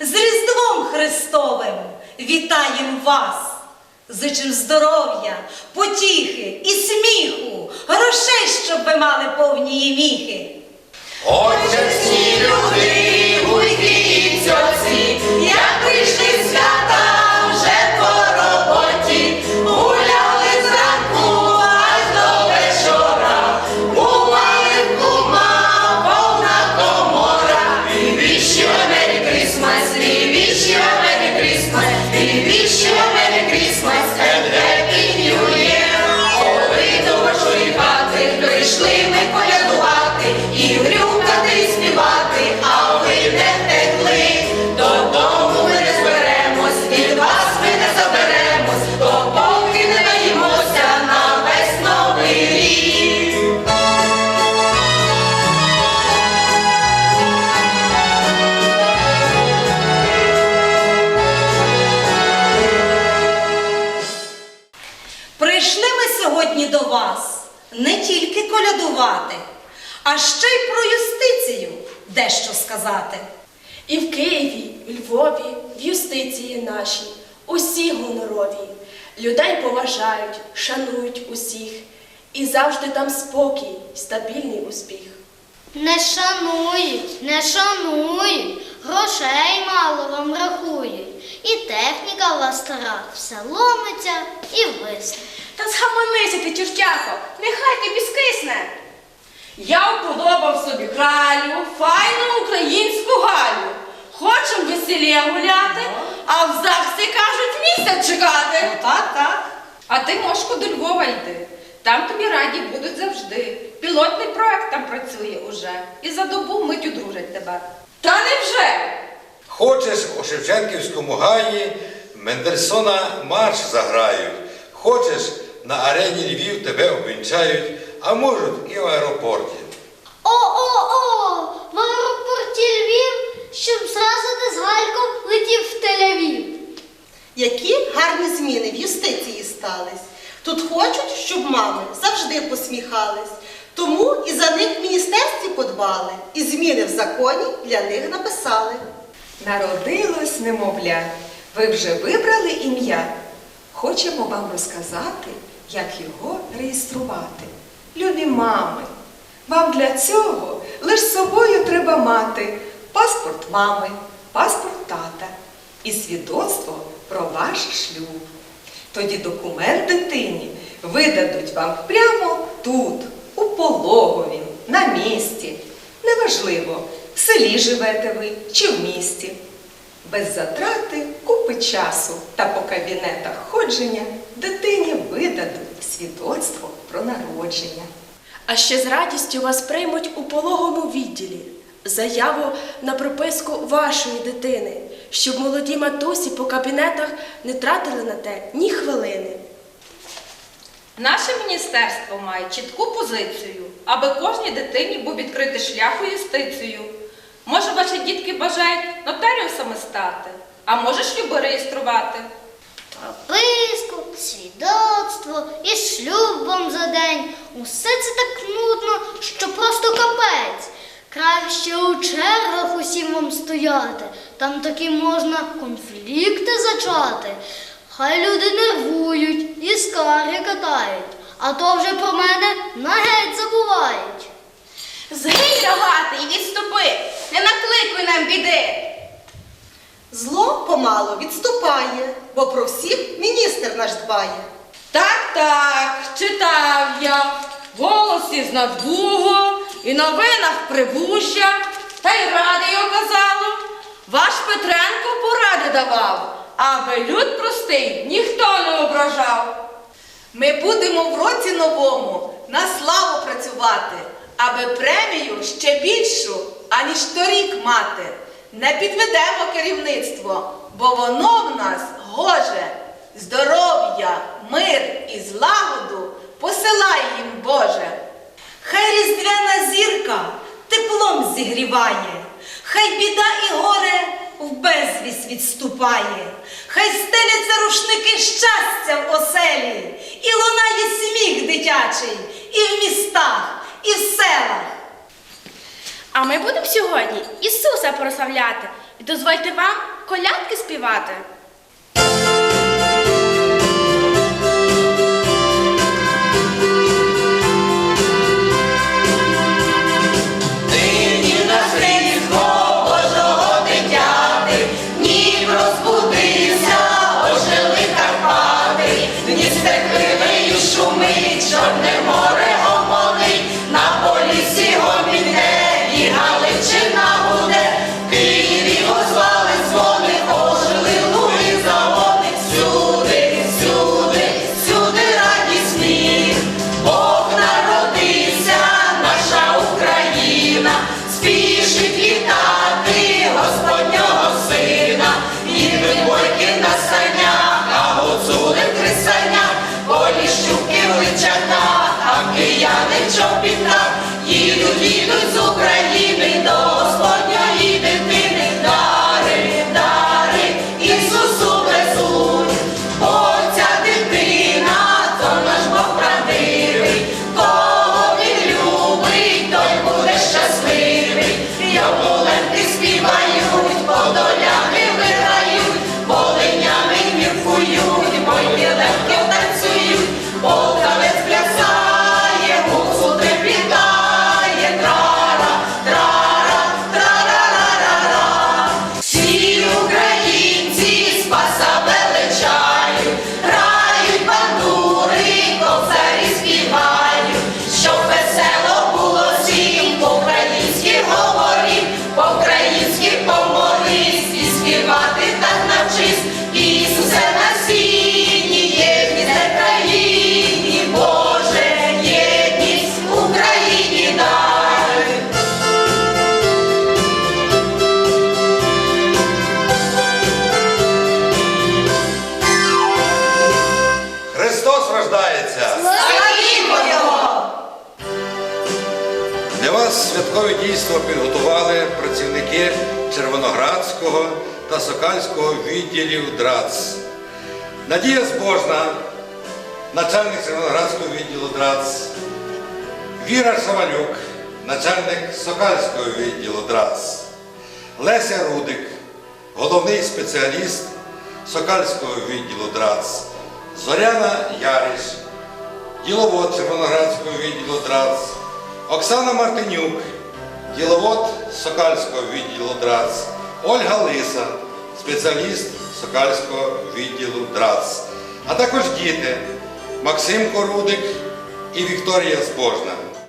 З Різдвом Христовим вітаєм вас! Зичим здоров'я, потіхи і сміху, грошей, щоб ви мали повні міхи. Отже, всі люди, тільки а ще й про юстицію дещо сказати. І в Києві, в Львові, в юстиції нашій, усі гонорові. Людей поважають, шанують усіх. І завжди там спокій, стабільний успіх. Не шанують, не шанують, грошей мало вам рахують. І техніка у вас стара, все ломиться і висне. Та схаменися ти, чортяко, нехай тобі скисне. Я вподобав собі кралю, файну українську галю. Хочем веселє гуляти, а в ЗАГСі кажуть місяць чекати. Ну так, так. А ти, Мошко, до Львова йди. Там тобі раді будуть завжди. Пілотний проект там працює уже. І за добу мить одружать тебе. Та невже? Хочеш у Шевченківському гаї Мендельсона марш заграють. Хочеш на арені Львів тебе обвінчають, а можуть і в аеропорті. О-о-о! В аеропорті Львів, щоб зразу ти з Гальком летів в Тель-Авів. Які гарні зміни в юстиції стались. Тут хочуть, щоб мами завжди посміхались. Тому і за них в міністерстві подбали, і зміни в законі для них написали. Народилось немовля. Ви вже вибрали ім'я. Хочемо вам розказати, як його реєструвати. Любі мами, вам для цього лише з собою треба мати паспорт мами, паспорт тата і свідоцтво про ваш шлюб. Тоді документ дитині видадуть вам прямо тут, у пологові, на місці. Неважливо, в селі живете ви чи в місті. Без затрати купи часу та по кабінетах ходження дитині видадуть свідоцтво про народження. А ще з радістю вас приймуть у пологому відділі. Заяву на прописку вашої дитини, щоб молоді матусі по кабінетах не тратили на те ні хвилини. Наше міністерство має чітку позицію, аби кожній дитині був відкритий шлях у юстицію. Може, ваші дітки бажають нотаріусами стати, а може шлюби реєструвати. Прописку, свідоцтво і шлюб вам за день. Усе це так нудно, що просто капець. Краще у чергах усім вам стояти. Там таки можна конфлікти зачати. Хай люди нервують і скарги катають, а то вже про мене на геть забувають. Згинь рогати і відступи, не накликуй нам біди. Зло помало відступає, бо про всіх міністр наш дбає. Так, так, читав я в голосі з надбуго і новинах прибужжя, та й радіо казало. Ваш Петренко поради давав, аби люд простий ніхто не ображав. Ми будемо в році новому на славу працювати, аби премію ще більшу, аніж торік мати. Не підведемо керівництво, бо воно в нас гоже. Здоров'я, мир і злагоду посилай їм, Боже. Хай різдвяна зірка теплом зігріває, хай біда і горе в безвість відступає, хай стеляться рушники щастя в оселі, і лунає сміх дитячий і в містах, і в селах. А ми будемо сьогодні Ісуса прославляти і дозвольте вам колядки співати. святкове дійство підготували працівники Червоноградського та Сокальського відділів ДРАЦ. Надія Збожна, начальник Червоноградського відділу ДРАЦ, Віра Шавалюк, начальник Сокальського відділу ДРАЦ, Леся Рудик, головний спеціаліст Сокальського відділу ДРАЦ, Зоряна Яріш, діловод Червоноградського відділу ДРАЦ, Оксана Мартинюк діловод Сокальського відділу ДРАЦ, Ольга Лиса, спеціаліст Сокальського відділу ДРАЦ, а також діти Максим Корудик і Вікторія Збожна.